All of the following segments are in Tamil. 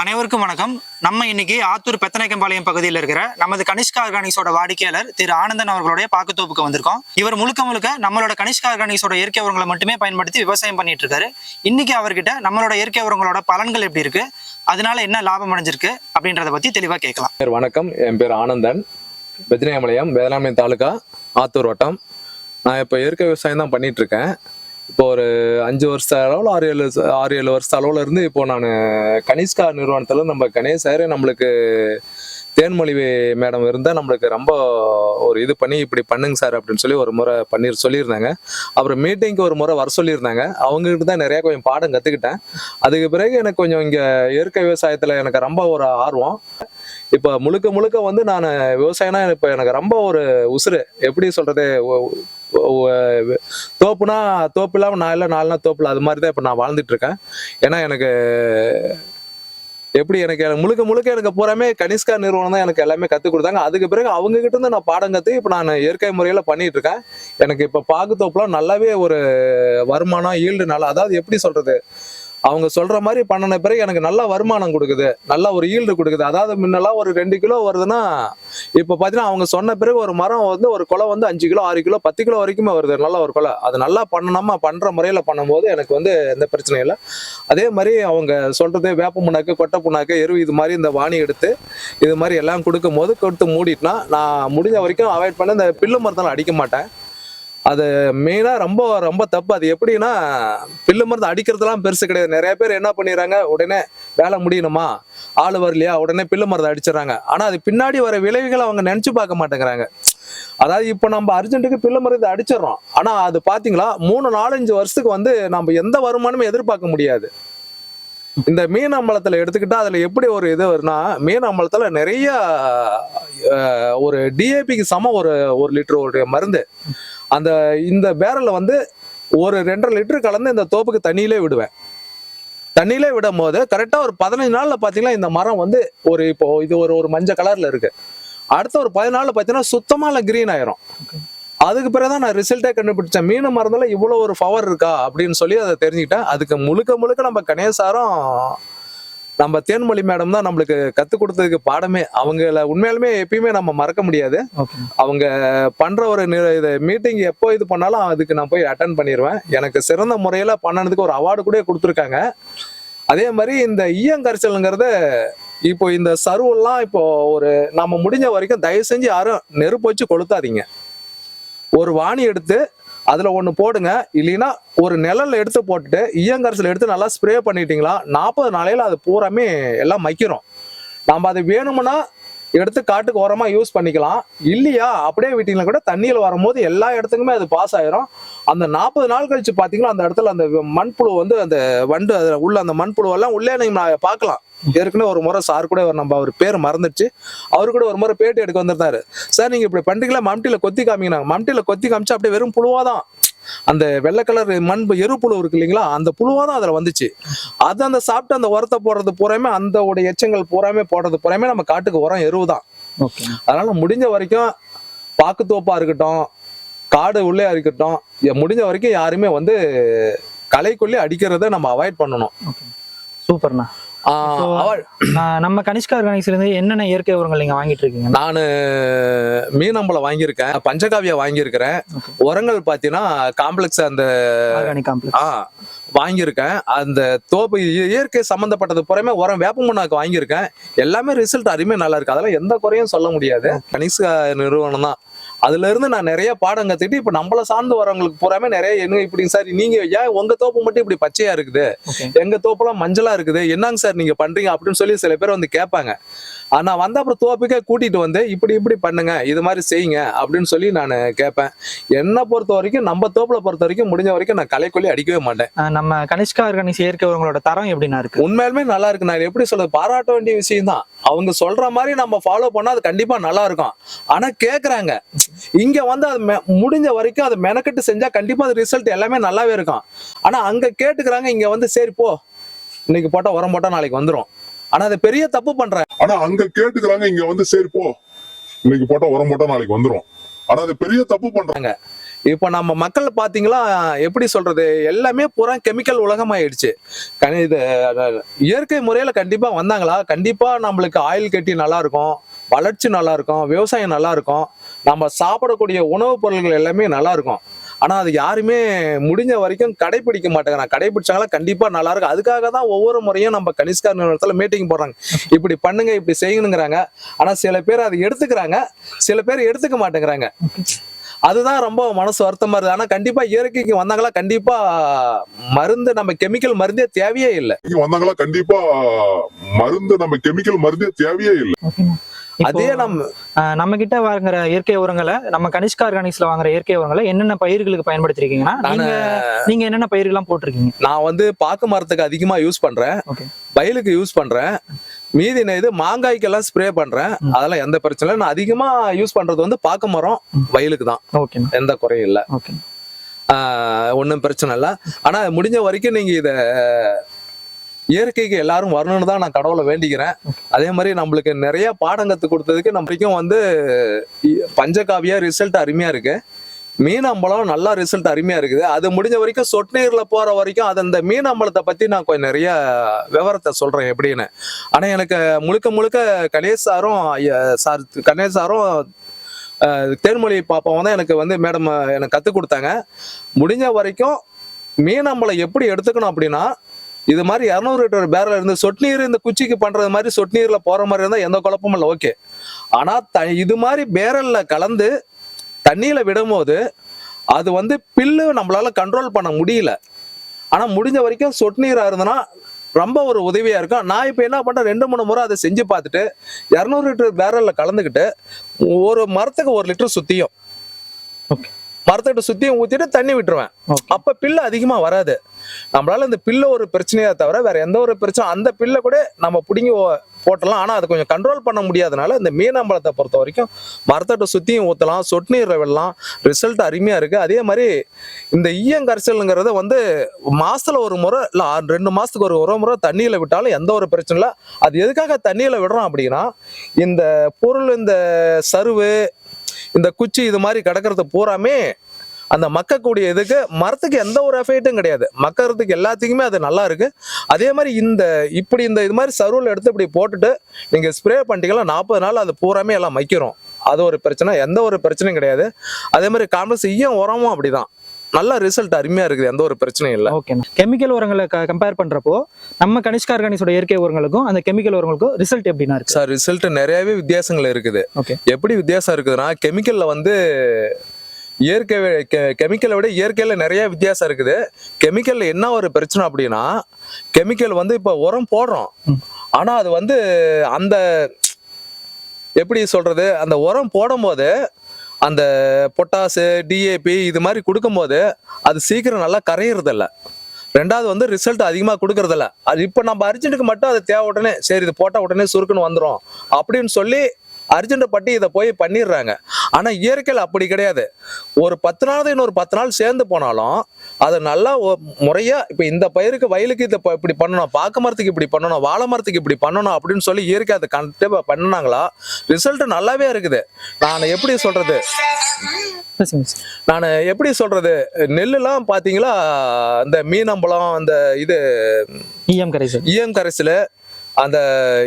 அனைவருக்கும் வணக்கம். நம்ம இன்னைக்கு ஆத்தூர் பெத்தனைக்கம்பாளையம் பகுதியில் இருக்கிற நமது கனிஷ்கா ஆர்கானிக்ஸோட வாடிக்கையாளர் திரு ஆனந்தன் அவர்களுடைய பாக்குத்தோப்புக்கு வந்திருக்கோம். இவர் முழுக்க முழுக்க நம்மளோட கனிஷ்கா ஆர்கானிக்ஸோட இயற்கை உரங்களை மட்டுமே பயன்படுத்தி விவசாயம் பண்ணிட்டு இருக்காரு. இன்னைக்கு அவர்கிட்ட நம்மளோட இயற்கை உரங்களோட பலன்கள் எப்படி இருக்கு? அதனால என்ன லாபம் அடைஞ்சிருக்கு? அப்படின்றத பத்தி தெளிவா கேட்கலாம். பேர் வணக்கம். என் பேர் ஆனந்தன். பெத்தனைக்கம்பாளையம் வேதாமலை தாலுகா ஆத்தூர் வட்டம். நான் இப்போ இயற்கை விவசாயம் தான் பண்ணிட்டு இருக்கேன். இப்போ ஒரு அஞ்சு வருஷ அளவில் ஆறு ஏழு ஆறு ஏழு வருஷ அளவில் இருந்து இப்போ நான் கனிஷ்கா நிறுவனத்தில் நம்ம கணேஷ் சார் நம்மளுக்கு தேன்மொழி மேடம் இருந்தால் நம்மளுக்கு ரொம்ப ஒரு இது பண்ணி இப்படி பண்ணுங்க சார் அப்படின்னு சொல்லி ஒரு முறை பண்ணி சொல்லியிருந்தாங்க. அப்புறம் மீட்டிங்க்கு ஒரு முறை வர சொல்லியிருந்தாங்க. அவங்ககிட்ட தான் நிறையா கொஞ்சம் பாடம் கற்றுக்கிட்டேன் அதுக்கு பிறகு எனக்கு கொஞ்சம் இங்கே இயற்கை விவசாயத்தில் எனக்கு ரொம்ப ஒரு ஆர்வம். இப்போ முழுக்க முழுக்க வந்து நான் விவசாயம்னா இப்போ எனக்கு ரொம்ப ஒரு உசுறு. எப்படி சொல்றது? தோப்புனா தோப்பு இல்லாமல் நான் இல்லை நாலுனா தோப்புல அது மாதிரி தான் இப்போ நான் வாழ்ந்துட்டு இருக்கேன். ஏன்னா எனக்கு எப்படி எனக்கு முழுக்க முழுக்க எனக்கு பூராமே கனிஷ்கா நிறுவனம் தான் எனக்கு எல்லாமே கற்றுக் கொடுத்தாங்க. அதுக்கு பிறகு அவங்க கிட்ட இருந்து நான் பாடம் கற்று இப்போ நான் இயற்கை முறையில் பண்ணிட்டு இருக்கேன். எனக்கு இப்போ பாக்கு தோப்புலாம் நல்லாவே ஒரு வருமானம் ஈல்டு நல்லா அதாவது எப்படி சொல்றது? அவங்க சொல்ற மாதிரி பண்ணின பிறகு எனக்கு நல்ல வருமானம் கொடுக்குது நல்ல ஒரு ஈல்டு கொடுக்குது. அதாவது முன்னெல்லாம் ஒரு ரெண்டு கிலோ வருதுன்னா இப்போ பார்த்தீங்கன்னா அவங்க சொன்ன பிறகு ஒரு மரம் வந்து ஒரு குலை வந்து அஞ்சு கிலோ ஆறு கிலோ பத்து கிலோ வரைக்குமே வருது. நல்ல ஒரு குலை. அது நல்லா பண்ணணுமா பண்ற முறையில் பண்ணும்போது எனக்கு வந்து எந்த பிரச்சனையும் இல்லை. அதே மாதிரி அவங்க சொல்கிறது வேப்ப புண்ணாக்கு கொட்டை புண்ணாக்கு எரு இது மாதிரி இந்த வாணி எடுத்து இது மாதிரி எல்லாம் கொடுக்கும் போது கொடுத்து மூடிட்டுனா நான் முடிஞ்ச வரைக்கும் அவாய்ட் பண்ண இந்த பில்லு மரத்தெல்லாம் அடிக்க மாட்டேன். அது மெயினாக ரொம்ப ரொம்ப தப்பு. அது எப்படின்னா பில்லு மருந்து அடிக்கிறதுலாம் பெருசு கிடையாது. நிறைய பேர் என்ன பண்ணிடுறாங்க? உடனே வேலை முடியணுமா? ஆள் வரலையா? உடனே பில்லு மருந்து அடிச்சிடறாங்க. ஆனால் அது பின்னாடி வர விளைவுகளை அவங்க நினச்சி பார்க்க மாட்டேங்கிறாங்க. அதாவது இப்போ நம்ம அர்ஜென்ட்டுக்கு பில்லு மருந்து அடிச்சிடறோம். ஆனால் அது பார்த்தீங்களா? மூணு நாலஞ்சு வருஷத்துக்கு வந்து நம்ம எந்த வருமானமும் எதிர்பார்க்க முடியாது. இந்த மீன் அம்பலத்தில் எடுத்துக்கிட்டா அதில் எப்படி ஒரு இது வரும்னா மீன் அம்பலத்தில் நிறைய ஒரு டிஏபிக்கு சம ஒரு ஒரு லிட்டர் ஒரு மருந்து. அந்த இந்த பேரலில் வந்து ஒரு ரெண்டரை லிட்டர் கலந்து இந்த தோப்புக்கு தண்ணியிலே விடுவேன். தண்ணியிலே விடும் போது கரெக்டாக ஒரு பதினஞ்சு நாளில் பார்த்தீங்கன்னா இந்த மரம் வந்து ஒரு இப்போ இது ஒரு ஒரு மஞ்சள் கலரில் இருக்கு. அடுத்த ஒரு பதினாலில் பார்த்தீங்கன்னா சுத்தமாக க்ரீன் ஆயிரும். அதுக்கு பிறகு தான் நான் ரிசல்ட்டே கண்டுபிடிச்சேன். மீன் மருந்தில் இவ்வளோ ஒரு பவர் இருக்கா அப்படின்னு சொல்லி அதை தெரிஞ்சுக்கிட்டேன். அதுக்கு முழுக்க முழுக்க நம்ம கணேசாரம் நம்ம தேன்மொழி மேடம் தான் நம்மளுக்கு கற்றுக் கொடுத்ததுக்கு பாடமே. அவங்கள உண்மையாலுமே எப்பயுமே நம்ம மறக்க முடியாது. அவங்க பண்ற ஒரு இது மீட்டிங் எப்போ இது பண்ணாலும் அதுக்கு நான் போய் அட்டன் பண்ணிடுவேன் எனக்கு சிறந்த முறையில் பண்ணனதுக்கு ஒரு அவார்டு கூட கொடுத்துருக்காங்க. அதே மாதிரி இந்த ஈயங்கரிசல்ங்கிறத இப்போ இந்த சருவெல்லாம் இப்போ ஒரு நம்ம முடிஞ்ச வரைக்கும் தயவு செஞ்சு யாரும் நெருப்பு வச்சு கொளுத்தாதீங்க. ஒரு வாணி எடுத்து அதுல ஒன்று போடுங்க. இல்லைன்னா ஒரு நிழல்ல எடுத்து போட்டுட்டு ஈயங்கரிசல் எடுத்து நல்லா ஸ்ப்ரே பண்ணிட்டீங்களா நாற்பது நாளையில அது பூராமே எல்லாம் மக்கிரும். நம்ம அது வேணும்னா எடுத்து காட்டுக்கு ஓரமா யூஸ் பண்ணிக்கலாம். இல்லையா அப்படியே விட்டிங்கன்னா கூட தண்ணியில் வரும்போது எல்லா இடத்துக்குமே அது பாஸ் ஆயிரும். அந்த நாற்பது நாள் கழிச்சு பாத்தீங்கன்னா அந்த இடத்துல அந்த மண்புழு வந்து அந்த வண்டு அதுல உள்ள அந்த மண்புழு எல்லாம் உள்ளே நீங்க நான் பார்க்கலாம். ஏற்கனவே ஒரு முறை சார் கூட நம்ம அவர் பேர் மறந்துடுச்சு. அவரு கூட ஒரு முறை பேட்டி எடுக்க வந்திருந்தாரு. சார் நீங்க இப்படி பண்றீங்களா மம்டியில கொத்தி காமிங்க மம்டியில கொத்தி காமிச்சா அப்படியே வெறும் புழுவாதான். அந்த வெள்ளை கலர் மண் எரு புழு இருக்கு இல்லைங்களா அந்த புழுவா தான் அதுல வந்துச்சு. அது அந்த சாப்பிட்டு அந்த உரத்தை போடுறது பூராமே அந்த உடைய எச்சங்கள் பூராமே போடுறது பூராமே நம்ம காட்டுக்கு உரம் எருவு தான் அதனால முடிஞ்ச வரைக்கும் பாக்குத்தோப்பா இருக்கட்டும் காடு உள்ளே இருக்கட்டும் முடிஞ்ச வரைக்கும் யாருமே வந்து களைக்கொல்லி அடிக்கிறத நம்ம அவாய்ட் பண்ணணும். சூப்பர்ண்ணா. நம்ம கனிஷ்கா ஆர்கானிக்ஸ்ல இருந்து என்னென்ன இயற்கை உரங்கள் நீங்க வாங்கிட்டு இருக்கீங்க? நான் மீனம்பலம் வாங்கியிருக்கேன் பஞ்சகாவியா வாங்கியிருக்கிறேன். உரங்கள் பார்த்தீங்கன்னா காம்ப்ளெக்ஸ் அந்த வாங்கியிருக்கேன். அந்த தோப்பு இயற்கை சம்மந்தப்பட்டது புறமே உரம் வேப்ப முன்னாக்கு வாங்கியிருக்கேன். எல்லாமே ரிசல்ட் அருமையாக நல்லா இருக்கு. அதெல்லாம் எந்த குறையும் சொல்ல முடியாது. கனிஷ்கா நிறுவனம் தான். அதுல இருந்து நான் நிறைய பாடம் கத்துக்கிட்டு இப்ப நம்மள சார்ந்து வரவங்களுக்கு பூராமே நிறைய என்ன இப்படிங்க சார் நீங்க ஏன் உங்க தோப்பு மட்டும் இப்படி பச்சையா இருக்குது? எங்க தோப்புலாம் மஞ்சளா இருக்குது? என்னங்க சார் நீங்க பண்றீங்க? அப்படின்னு சொல்லி சில பேர் வந்து கேட்பாங்க. ஆனா வந்த அப்புறம் தோப்புக்கே கூட்டிட்டு வந்து இப்படி இப்படி பண்ணுங்க இது மாதிரி செய்யுங்க அப்படின்னு சொல்லி நான் கேட்பேன். என்னை பொறுத்த வரைக்கும் நம்ம தோப்புல பொறுத்த வரைக்கும் முடிஞ்ச வரைக்கும் நான் களைக்கொல்லி அடிக்கவே மாட்டேன். நம்ம கனிஷ்கா ஆர்கானிக்ஸ் இயற்கை உரங்களோட தரம் எப்படிண்ணா இருக்கு? உண்மையாலுமே நல்லா இருக்கு. நான் எப்படி சொல்றது? பாராட்ட வேண்டிய விஷயம் தான் அவங்க சொல்ற மாதிரி நம்ம ஃபாலோ பண்ணா அது கண்டிப்பா நல்லா இருக்கும். ஆனா கேக்குறாங்க. இங்க வந்து அது முடிஞ்ச வரைக்கும் அதை மெனக்கெட்டு செஞ்சா கண்டிப்பா அது ரிசல்ட் எல்லாமே நல்லாவே இருக்கும். ஆனா அங்க கேட்டுக்கிறாங்க இங்க வந்து சரி போ. இன்னைக்கு போட்டா உரம் போட்டா நாளைக்கு வந்துரும். ஆனா அது பெரிய தப்பு பண்றாங்க ஆனா அங்க கேட்டுக்கிறாங்க இங்க வந்து சரி போ. இன்னைக்கு போட்டா உரம் போட்டா நாளைக்கு வந்துரும். ஆனா அது பெரிய தப்பு பண்றாங்க. இப்போ நம்ம மக்கள் பாத்தீங்களா எப்படி சொல்றது எல்லாமே பூரா கெமிக்கல் உலகமாயிடுச்சு. கனி- இது இயற்கை முறையில கண்டிப்பா வந்தாங்களா? கண்டிப்பா நம்மளுக்கு ஆயில் கட்டி நல்லா இருக்கும் வளர்ச்சி நல்லா இருக்கும் விவசாயம் நல்லா இருக்கும். நம்ம சாப்பிடக்கூடிய உணவுப் பொருட்கள் எல்லாமே நல்லா இருக்கும் ஆனா அது யாருமே முடிஞ்ச வரைக்கும் கடைபிடிக்க மாட்டேங்கிறாங்க. கடைபிடிச்சாங்களா கண்டிப்பா நல்லா இருக்கும் அதுக்காக தான் ஒவ்வொரு முறையும் நம்ம கனிஷ்கா நிறுவனத்துல மீட்டிங் போடுறாங்க. இப்படி பண்ணுங்க இப்படி செய்யணுங்கிறாங்க. ஆனா சில பேர் அதை எடுத்துக்கிறாங்க. சில பேர் எடுத்துக்க மாட்டேங்கிறாங்க. அதுதான் ரொம்ப மனசு வருத்தமா இருக்கு ஆனா கண்டிப்பா இயற்கைக்கு வந்தாங்களா கண்டிப்பா மருந்து நம்ம கெமிக்கல் மருந்தே தேவையே இல்லை. இங்க வந்தாங்களா கண்டிப்பா மருந்து நம்ம கெமிக்கல் மருந்தே தேவையே இல்லை. அதே நம்ம நம்ம கிட்ட வாங்குற இயற்கை உரங்களை நம்ம கனிஷ்கா ஆர்கானிக்ஸ்ல வாங்குற இயற்கை உரங்களை என்னென்ன பயிர்களுக்கு பயன்படுத்திருக்கீங்கன்னா நீங்க என்னென்ன பயிர்கள்லாம் போட்டிருக்கீங்க? நான் வந்து பாக்கு மரத்துக்கு அதிகமா யூஸ் பண்றேன். ஓகே. வயலுக்கு யூஸ் பண்றேன். மீதி நான் இது மாங்காய்க்கெல்லாம் ஸ்ப்ரே பண்றேன். அதெல்லாம் எந்த பிரச்சனை நான் அதிகமா யூஸ் பண்றது வந்து பாக்கு மரம் வயலுக்கு தான். ஓகேண்ணா எந்த குறையும் இல்லை. ஓகே. ஒன்றும் பிரச்சனை இல்லை. ஆனா முடிஞ்ச வரைக்கும் நீங்க இத இயற்கைக்கு எல்லாரும் வரணும்னு தான் நான் கடவுளை வேண்டிக்கிறேன். அதே மாதிரி நம்மளுக்கு நிறைய பாடம் கத்து கொடுத்ததுக்கு நம்மளுக்கும் வந்து பஞ்சகாவியா ரிசல்ட் அருமையா இருக்கு. மீன் அம்பலம் நல்லா ரிசல்ட் அருமையா இருக்குது. அது முடிஞ்ச வரைக்கும் சொட்டுநீர்ல போற வரைக்கும் அது அந்த மீன் அம்பலத்தை பத்தி நான் கொஞ்சம் நிறைய விவரத்தை சொல்றேன் எப்படின்னு. ஆனா எனக்கு முழுக்க முழுக்க கணேஷ் சாரும் ஐயா, சார் கணேஷ் சாரும் தேன்மொழி பாப்பாவும் தான் எனக்கு வந்து மேடம் எனக்கு கற்றுக் கொடுத்தாங்க. முடிஞ்ச வரைக்கும் மீன் எப்படி எடுத்துக்கணும் அப்படின்னா இது மாதிரி இரநூறு லிட்டர் பேரல் இருந்து சொட்டு நீர் இந்த குச்சிக்கு பண்றது மாதிரி சொட்டு நீர்ல போற மாதிரி இருந்தா எந்த குழப்பமும் இல்லை. ஓகே ஆனா த இது மாதிரி பேரல்ல கலந்து தண்ணியில விடும்போது அது வந்து பில்லு நம்மளால கண்ட்ரோல் பண்ண முடியல. ஆனா முடிஞ்ச வரைக்கும் சொட்டு நீரா இருந்ததுன்னா ரொம்ப ஒரு உதவியா இருக்கும். நான் இப்போ என்ன பண்றேன்? ரெண்டு மூணு முறை அதை செஞ்சு பார்த்துட்டு இரநூறு லிட்டர் பேரல்ல கலந்துக்கிட்டு ஒரு மரத்துக்கு ஒரு லிட்டர் சுத்தியும் ஓகே மரத்துக்கிட்ட சுத்தியும் ஊத்திட்டு தண்ணி விட்டுருவேன். அப்ப பில்லு அதிகமா வராது. நம்மளால இந்த பில்லு ஒரு பிரச்சனையா தவிர வேற எந்த ஒரு பிரச்சனை அந்த பில்லை கூட நம்ம பிடுங்கி போட்டலாம். ஆனா அது கொஞ்சம் கண்ட்ரோல் பண்ண முடியாதனால இந்த மீனம்பழத்தை பொறுத்த வரைக்கும் மரத்தட்டை சுத்தியும் ஊத்தலாம் சொட்டு நீர் விடலாம். ரிசல்ட் அருமையா இருக்கு. அதே மாதிரி இந்த ஈயங்கரைசல்ங்கிறத வந்து மாசத்துல ஒரு முறை இல்ல ரெண்டு மாசத்துக்கு ஒரு ஒரு முறை தண்ணியில விட்டாலும் எந்த ஒரு பிரச்சனை இல்லை. அது எதுக்காக தண்ணியில விடுறோம் அப்படின்னா இந்த பொருள் இந்த சருவு இந்த குச்சி இது மாதிரி கிடக்கிறது பூராமே அந்த மக்கக்கூடிய இதுக்கு மரத்துக்கு எந்த ஒரு எஃபெக்ட்டும் கிடையாது. மக்கறதுக்கு எல்லாத்துக்குமே அது நல்லா இருக்கு. அதே மாதிரி இந்த இப்படி இந்த இது மாதிரி சருவில் எடுத்து இப்படி போட்டுட்டு நீங்க ஸ்ப்ரே பண்ணிட்டீங்கன்னா நாற்பது நாள் அது பூராமே எல்லாம் மைக்கிறோம் அது ஒரு பிரச்சனை எந்த ஒரு பிரச்சனையும் கிடையாது. அதே மாதிரி காம்ப்ளெக்ஸ் ஈயம் உரமும் அப்படிதான். நல்ல ரிசல்ட் அருமையா இருக்குது. எந்த ஒரு பிரச்சனையும் இல்லை. ஓகேண்ணா கெமிக்கல் உரங்களை கம்பேர் பண்றப்போ நம்ம கனிஷ்கா ஆர்கானிக்ஸோட இயற்கை உரங்களுக்கும் அந்த கெமிக்கல் உரங்களுக்கும் ரிசல்ட் எப்படின்னா இருக்கு? சார் ரிசல்ட் நிறையவே வித்தியாசங்கள் இருக்குது. ஓகே எப்படி வித்தியாசம் இருக்குதுன்னா கெமிக்கல்ல வந்து இயற்கை கெமிக்கலை விட இயற்கையில நிறைய வித்தியாசம் இருக்குது. கெமிக்கல்ல என்ன ஒரு பிரச்சனை அப்படின்னா கெமிக்கல் வந்து இப்போ உரம் போடுறோம். ஆனா அது வந்து அந்த எப்படி சொல்றது அந்த உரம் போடும்போது அந்த பொட்டாசு டிஏபி இது மாதிரி கொடுக்கும்போது அது சீக்கிரம் நல்லா கரையிறதில்ல. ரெண்டாவது வந்து ரிசல்ட் அதிகமாக கொடுக்கறதில்ல. அது இப்போ நம்ம அர்ஜென்ட்டுக்கு மட்டும் அது தேவை உடனே சரி இது போட்டால் உடனே சுருக்குன்னு வந்துடும் அப்படின்னு சொல்லி அர்ஜென்ட் பட்டு இதை போய் பண்ணிடுறாங்க. ஆனால் இயற்கையில் அப்படி கிடையாது. ஒரு பத்து நாள் இன்னொரு பத்து நாள் சேர்ந்து போனாலும் அது நல்லா ஒ- முறையா இப்போ இந்த பயிருக்கு வயலுக்கு இதை இப்படி பண்ணணும் பாக்கு மரத்துக்கு இப்படி பண்ணணும் வாழை மரத்துக்கு இப்படி பண்ணணும் அப்படின்னு சொல்லி இயற்கை அதை கண்டிப்பாக பண்ணாங்களா ரிசல்ட் நல்லாவே இருக்குது. நான் எப்படி சார். நான் எப்படி சொல்றது? நெல்லுலாம் பாத்தீங்களா? இந்த மீனம்பலம் அந்த இது ஈயம் கரைசல். ஈயம் கரைசல் அந்த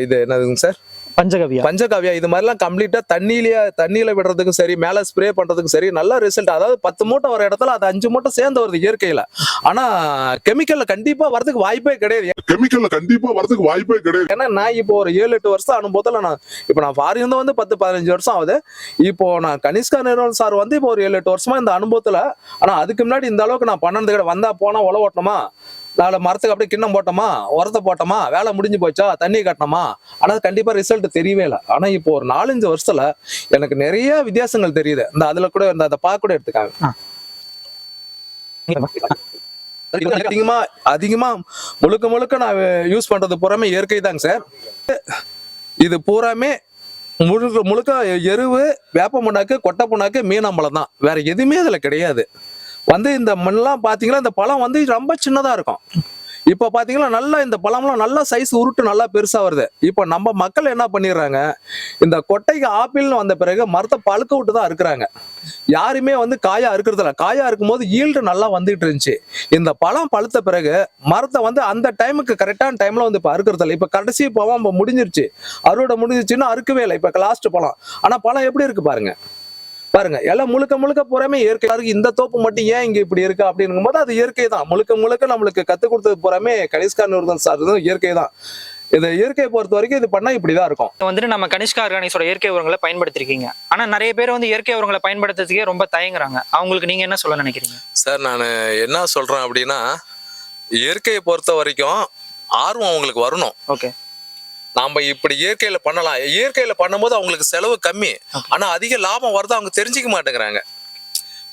இது என்னதுங்க சார்? பஞ்சகவியா. பஞ்சகாவியா இது மாதிரிலாம் கம்ப்ளீட்டா தண்ணியிலேயே தண்ணியில விடுறதுக்கும் சரி மேல ஸ்ப்ரே பண்றதுக்கும் சரி நல்ல ரிசல்ட் அதாவது பத்து மூட்டை வர இடத்துல அது அஞ்சு மூட்டை சேர்ந்து வருது இயற்கையில. ஆனா கெமிக்கல்ல கண்டிப்பா வரதுக்கு வாய்ப்பே கிடையாது. கெமிக்கல்ல கண்டிப்பா வரதுக்கு வாய்ப்பே கிடையாது. ஏன்னா நான் இப்போ ஒரு ஏழு எட்டு வருஷம் அனுபவத்துல நான் இப்போ நான் ஃபாரின் இருந்து வந்து பத்து பதினஞ்சு வருஷம் ஆகுது. இப்போ நான் கனிஷ்கா நிறுவனம் சார் வந்து இப்போ ஒரு ஏழு எட்டு வருஷமா இந்த அனுபவத்துல ஆனா அதுக்கு முன்னாடி இந்த அளவுக்கு நான் பண்ணது கிடையாது. வந்தா போனா உழவு ஓட்டணுமா? நாலு மரத்துக்கு அப்படியே கிண்ணம் போட்டோமா உரத்தை போட்டோமா வேலை முடிஞ்சு போச்சா தண்ணி கட்டணுமா ஆனா அது கண்டிப்பா ரிசல்ட் தெரியவே இல்லை. ஆனா இப்போ ஒரு நாலஞ்சு வருஷத்துல எனக்கு நிறைய வித்தியாசங்கள் தெரியுது. இந்த அதுல கூட இந்த அதை பார்க்க கூட எடுத்துக்காங்க அதிகமா அதிகமா முழுக்க முழுக்க நான் யூஸ் பண்றது பூராமே இயற்கை தாங்க சார். இது பூராமே முழுக்க முழுக்க எருவு வேப்ப புண்ணாக்கு கொட்டை புண்ணாக்கு மீனம்பலம் தான். வேற எதுவுமே அதுல கிடையாது. வந்து இந்த மண்ணெல்லாம் பார்த்தீங்கன்னா இந்த பழம் வந்து ரொம்ப சின்னதாக இருக்கும். இப்போ பார்த்தீங்கன்னா நல்லா இந்த பழம்லாம் நல்லா சைஸ் உருட்டு நல்லா பெருசாக வருது. இப்போ நம்ம மக்கள் என்ன பண்ணிடுறாங்க இந்த கொட்டைக்கு ஆப்பிள்னு வந்த பிறகு மரத்தை பழுக்க விட்டு தான் இருக்கிறாங்க யாருமே வந்து காயா இருக்கிறது இல்ல காயா இருக்கும்போது ஈல்டு நல்லா வந்துட்டு இருந்துச்சு. இந்த பழம் பழுத்த பிறகு மரத்தை வந்து அந்த டைமுக்கு கரெக்டான டைம்ல வந்து இப்போ அறுக்கிறதில்ல. இப்போ கடைசி பழம் இப்போ முடிஞ்சிருச்சு. அறுவடை முடிஞ்சிருச்சுன்னா அறுக்கவே இல்லை. இப்போ லாஸ்ட் பழம். ஆனால் பழம் எப்படி இருக்கு பாருங்க. பாருங்க எல்லாம் முழுக்க முழுக்க பூராமே இயற்கை. இருக்கு இந்த தோப்பு மட்டும் ஏன் இங்க இப்படி இருக்கு அப்படிங்கும் போது அது இயற்கை தான். முழுக்க முழுக்க நம்மளுக்கு கத்து கொடுத்தது பூராமே கனிஷ்கா நிறுவனம் சார் இயற்கை தான். இது இயற்கையை பொறுத்த வரைக்கும் இது பண்ணா இப்படிதான் இருக்கும். இப்ப வந்துட்டு நம்ம கனிஷ்கா ஆர்கானிக்ஸோட இயற்கை உரங்களை பயன்படுத்திருக்கீங்க. ஆனா நிறைய பேர் வந்து இயற்கை உரங்களை பயன்படுத்துறதுக்கே ரொம்ப தயங்குறாங்க. அவங்களுக்கு நீங்க என்ன சொல்ல நினைக்கிறீங்க? சார் நான் என்ன சொல்றேன் அப்படின்னா இயற்கையை பொறுத்த வரைக்கும் ஆர்வம் அவங்களுக்கு வரணும். ஓகே. நாம இப்படி இயற்கையில பண்ணலாம். இயற்கையில பண்ணும்போது அவங்களுக்கு செலவு கம்மி. ஆனா அதிக லாபம் வருது அவங்க தெரிஞ்சுக்க மாட்டேங்கிறாங்க.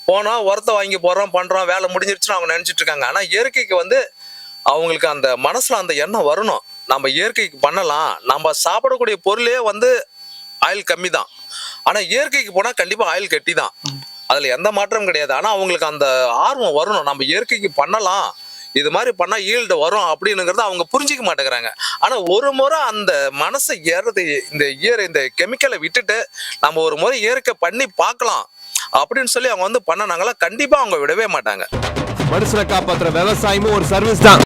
போனா உரத்தை வாங்கி போடுறோம் பண்றோம் வேலை முடிஞ்சிருச்சுன்னு அவங்க நினைச்சிட்டு இருக்காங்க. ஆனா இயற்கைக்கு வந்து அவங்களுக்கு அந்த மனசுல அந்த எண்ணம் வரணும். நம்ம இயற்கைக்கு பண்ணலாம். நம்ம சாப்பிடக்கூடிய பொருளே வந்து ஆயில் கம்மி தான் ஆனா இயற்கைக்கு போனா கண்டிப்பா ஆயில் கட்டி தான் அதுல எந்த மாற்றமும் கிடையாது. ஆனா அவங்களுக்கு அந்த ஆர்வம் வரணும். நம்ம இயற்கைக்கு பண்ணலாம். இது மாதிரி பண்ணால் ஈல்டு வரும் அப்படின்னுங்கிறத அவங்க புரிஞ்சிக்க மாட்டேங்கிறாங்க. ஆனால் ஒரு முறை அந்த மனசை ஏறது இந்த இயற இந்த கெமிக்கலை விட்டுட்டு நம்ம ஒரு முறை இயற்கை பண்ணி பார்க்கலாம் அப்படின்னு சொல்லி அவங்க வந்து பண்ணனாங்களா கண்டிப்பாக அவங்க விடவே மாட்டாங்க. மனுஷனை காப்பாற்றுற விவசாயமும் ஒரு சர்வீஸ் தான்.